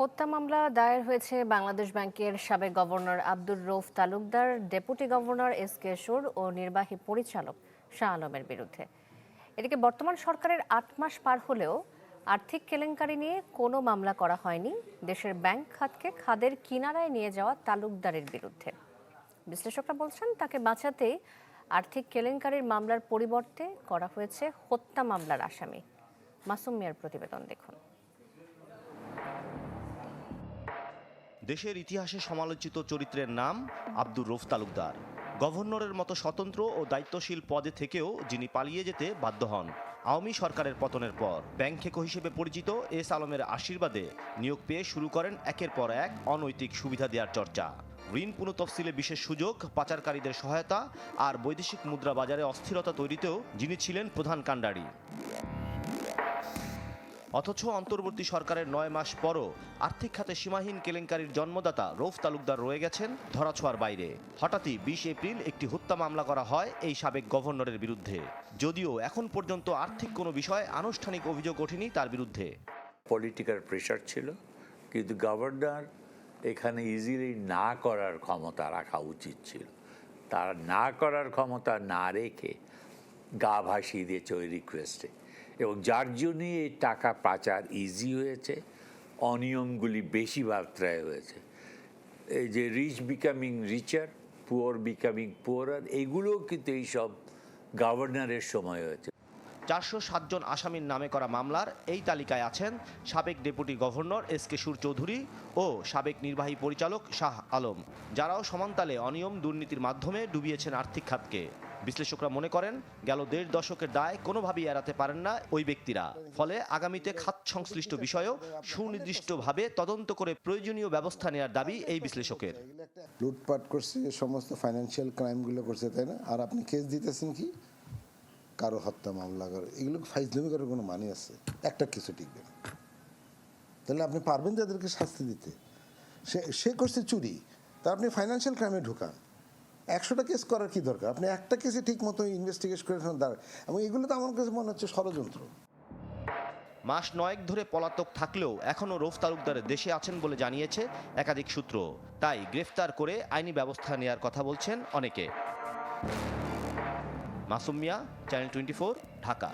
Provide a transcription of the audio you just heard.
হত্যা মামলা দায়ের হয়েছে বাংলাদেশ ব্যাংকের সাবেক governor Abdur Rouf Talukdar, deputy governor S K Sur ও নির্বাহী পরিচালক শাহ আলমের বিরুদ্ধে। এদিকে বর্তমান সরকারের আট মাস পার হলেও আর্থিক কেলেঙ্কারি নিয়ে কোনো মামলা করা হয়নি। দেশের ব্যাংক খাতকে খাদের কিনারায় নিয়ে যাওয়া তালুকদারের বিরুদ্ধে। বিশ্লেষকরা বলছেন, তাকে বাঁচাতে আর্থিক কেলেঙ্কারির মামলার পরিবর্তে করা হয়েছে হত্যা মামলার আসামি। মাসুম মিয়ার প্রতিবেদন দেখুন। দেশের ইতিহাসে সমালোচিত চরিত্রের নাম আব্দুর রৌফ তালুকদার। গভর্নরের মতো স্বতন্ত্র ও দায়িত্বশীল পদে থেকেও যিনি পালিয়ে যেতে বাধ্য হন। আওয়ামী সরকারের পতনের পর ব্যাংক খেকো হিসেবে পরিচিত এস আলমের আশীর্বাদে নিয়োগ পেয়ে শুরু করেন একের পর এক অনৈতিক সুবিধা দেওয়ার চর্চা। ঋণ পুনঃতফসিলে বিশেষ সুযোগ, পাচারকারীদের সহায়তা আর বৈদেশিক মুদ্রা বাজারে অস্থিরতা তৈরিতেও যিনি ছিলেন প্রধান কাণ্ডারি। অথচ অন্তর্বর্তী সরকারের নয় মাস পরও আর্থিক খাতে সীমাহীন কেলেঙ্কারির জন্মদাতা রৌফ তালুকদার রয়ে গেছেন ধরাছোঁয়ার বাইরে। হঠাৎই বিশ এপ্রিল একটি হত্যা মামলা করা হয় এই সাবেক গভর্নরের বিরুদ্ধে। যদিও এখন পর্যন্ত আর্থিক কোনো বিষয়ে আনুষ্ঠানিক অভিযোগ ওঠেনি তার বিরুদ্ধে। পলিটিক্যাল প্রেশার ছিল, কিন্তু গভর্নর এখানে ইজিলি না করার ক্ষমতা রাখা উচিত ছিল। তার না করার ক্ষমতা না রেখে গা ভাসিয়ে দিয়েছে ওই রিকোয়েস্টে এবং যার জন্যই এই টাকা পাচার ইজি হয়েছে, অনিয়মগুলি বেশি মাত্রায় হয়েছে। এই যে rich becoming richer poor becoming poorer এগুলোও কিন্তু এইসব গভর্নরের সময় হয়েছে। চারশো সাতজন আসামির নামে করা মামলার এই তালিকায় আছেন সাবেক ডেপুটি গভর্নর এস কে সুর চৌধুরী ও সাবেক নির্বাহী পরিচালক শাহ আলম, যারাও সমান্তালে অনিয়ম দুর্নীতির মাধ্যমে ডুবিয়েছেন আর্থিক খাতকে। বিশ্লেষকরা মনে করেন, গেল দেড় দশকের দায় কোনোভাবেই এড়াতে পারেন না ওই ব্যক্তিরা। ফলে আগামীতে খাত সংশ্লিষ্ট বিষয়েও সুনির্দিষ্টভাবে তদন্ত করে প্রয়োজনীয় ব্যবস্থা নেওয়ার দাবি এই বিশ্লেষকের। লুটপাট করছে সমস্ত ফাইন্যান্সিয়াল ক্রাইমগুলো করছে, তাই না? আর আপনি কেস দিতেছেন কি? কারও হত্যা, মামলা করে, এগুলো ফাইজলামি করার কোনো মানে আছে? একটা কিছু টিকবে না। তাহলে আপনি পারবেন যাদেরকে শাস্তি দিতে? সে সে করছে চুরি, তা আপনি ফাইন্যান্সিয়াল ক্রাইমে ঢুকান। একশোটা কেস করার কি দরকার? আপনি একটা কেসে ঠিক মতো ইনভেস্টিগেট করে দাঁড়ান। এবং এগুলো তো আমার কাছে মনে হচ্ছে ষড়যন্ত্র। মাস নয়েক ধরে পলাতক থাকলেও এখনও রৌফ তালুকদার দেশে আছেন বলে জানিয়েছে একাধিক সূত্র। তাই গ্রেফতার করে আইনি ব্যবস্থা নেওয়ার কথা বলছেন অনেকে। Masum Mia channel twenty Dhaka.